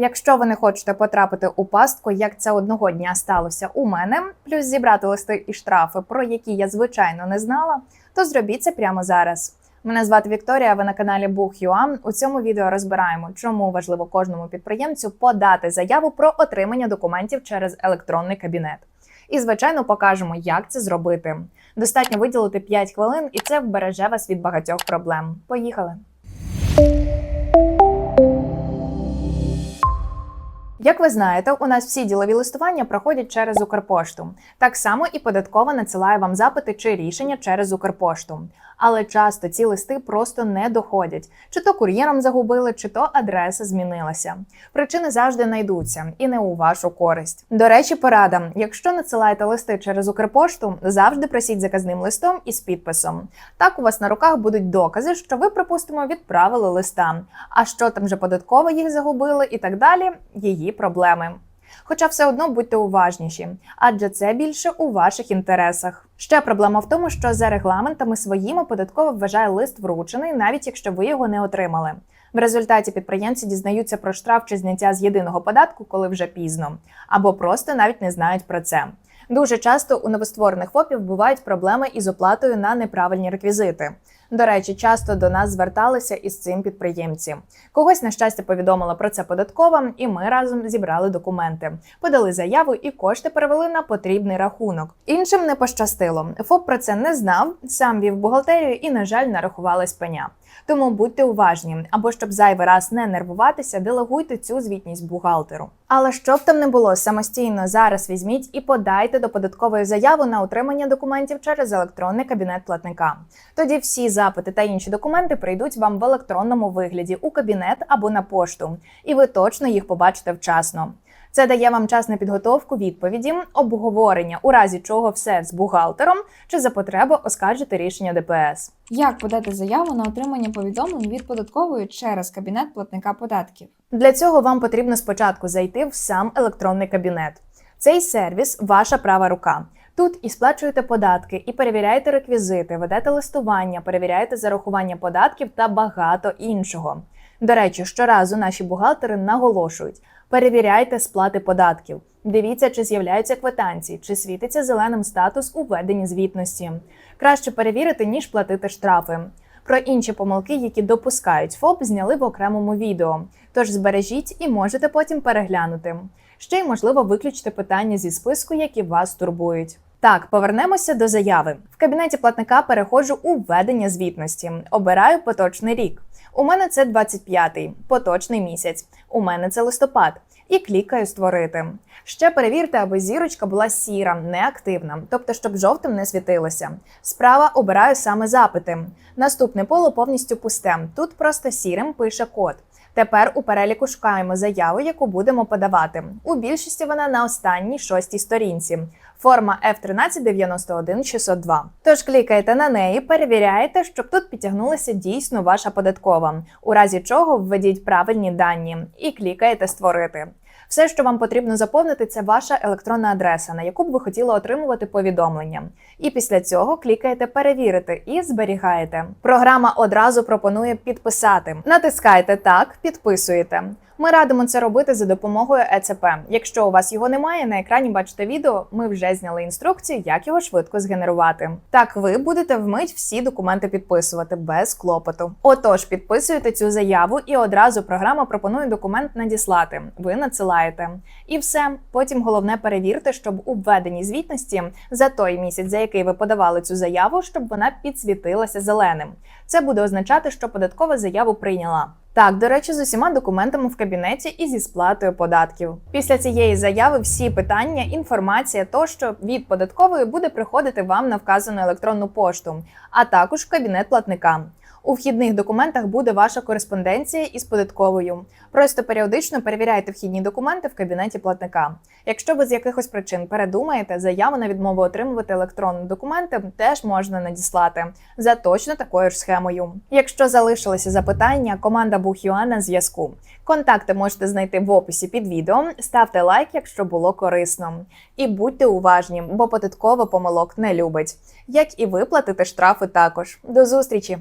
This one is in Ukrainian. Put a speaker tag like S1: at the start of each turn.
S1: Якщо ви не хочете потрапити у пастку, як це одного дня сталося у мене, плюс зібрати листи і штрафи, про які я звичайно не знала, то зробіть це прямо зараз. Мене звати Вікторія. Ви на каналі Бух.ua. У цьому відео розбираємо, чому важливо кожному підприємцю подати заяву про отримання документів через електронний кабінет. І, звичайно, покажемо, як це зробити. Достатньо виділити 5 хвилин, і це вбереже вас від багатьох проблем. Поїхали! Як ви знаєте, у нас всі ділові листування проходять через Укрпошту. Так само і податкова надсилає вам запити чи рішення через Укрпошту. Але часто ці листи просто не доходять, чи то кур'єром загубили, чи то адреса змінилася. Причини завжди знайдуться і не у вашу користь. До речі, порада: якщо надсилаєте листи через Укрпошту, завжди просіть заказним листом із підписом. Так у вас на руках будуть докази, що ви, припустимо, відправили листа. А що там вже податково їх загубили і так далі, її проблеми. Хоча все одно будьте уважніші, адже це більше у ваших інтересах. Ще проблема в тому, що за регламентами своїми податково вважає лист вручений, навіть якщо ви його не отримали. В результаті підприємці дізнаються про штраф чи зняття з єдиного податку, коли вже пізно, або просто навіть не знають про це. Дуже часто у новостворених ФОПів бувають проблеми із оплатою на неправильні реквізити. До речі, часто до нас зверталися із цим підприємці. Когось на щастя повідомила про це податкова, і ми разом зібрали документи, подали заяву і кошти перевели на потрібний рахунок. Іншим не пощастило. ФОП про це не знав, сам вів бухгалтерію і, на жаль, нарахувалась пеня. Тому будьте уважні, або щоб зайвий раз не нервуватися, делегуйте цю звітність бухгалтеру. Але щоб там не було, самостійно зараз візьміть і подайте до податкової заяву на отримання документів через електронний кабінет платника. Тоді всі запити та інші документи прийдуть вам в електронному вигляді у кабінет або на пошту, і ви точно їх побачите вчасно. Це дає вам час на підготовку відповіді, обговорення, у разі чого все з бухгалтером чи за потреби оскаржити рішення ДПС.
S2: Як подати заяву на отримання повідомлень від податкової через кабінет платника податків?
S1: Для цього вам потрібно спочатку зайти в сам електронний кабінет. Цей сервіс ваша права рука. Тут і сплачуєте податки, і перевіряєте реквізити, ведете листування, перевіряєте зарахування податків та багато іншого. До речі, щоразу наші бухгалтери наголошують: перевіряйте сплати податків. Дивіться, чи з'являються квитанції, чи світиться зеленим статус у веденні звітності. Краще перевірити, ніж платити штрафи. Про інші помилки, які допускають ФОП, зняли в окремому відео. Тож збережіть і можете потім переглянути. Ще й можливо виключити питання зі списку, які вас турбують. Так, повернемося до заяви. В кабінеті платника переходжу у введення звітності. Обираю поточний рік. У мене це 25-й, поточний місяць. У мене це листопад. І клікаю Створити. Ще перевірте, аби зірочка була сіра, неактивна, тобто, щоб жовтим не світилося. Справа обираю саме запити. Наступне поле повністю пусте. Тут просто сірим пише код. Тепер у переліку шукаємо заяву, яку будемо подавати. У більшості вона на останній шостій сторінці. Форма F1391 602. Тож клікаєте на неї, перевіряєте, щоб тут підтягнулася дійсно ваша податкова. У разі чого введіть правильні дані і клікаєте Створити. Все, що вам потрібно заповнити, це ваша електронна адреса, на яку б ви хотіли отримувати повідомлення. І після цього клікаєте Перевірити і зберігаєте. Програма одразу пропонує підписати. Натискайте так, підписуєте. Ми радимо це робити за допомогою ЕЦП. Якщо у вас його немає, на екрані бачите відео. Ми вже зняли інструкцію, як його швидко згенерувати. Так ви будете вмить всі документи підписувати без клопоту. Отож, підписуєте цю заяву, і одразу програма пропонує документ надіслати. Ви надсилаєте. І все. Потім головне перевірте, щоб у введеній звітності за той місяць, за який ви подавали цю заяву, щоб вона підсвітилася зеленим. Це буде означати, що податкова заяву прийняла. Так, до речі, з усіма документами в кабінеті і зі сплатою податків. Після цієї заяви всі питання, інформація тощо від податкової буде приходити вам на вказану електронну пошту, а також в кабінет платника. У вхідних документах буде ваша кореспонденція із податковою. Просто періодично перевіряйте вхідні документи в кабінеті платника. Якщо ви з якихось причин передумаєте, заяву на відмову отримувати електронні документи теж можна надіслати за точно такою ж схемою. Якщо залишилися запитання, команда Бухюа на зв'язку. Контакти можете знайти в описі під відео. Ставте лайк, якщо було корисно. І будьте уважні, бо податково помилок не любить. Як і виплатити штрафи також. До зустрічі!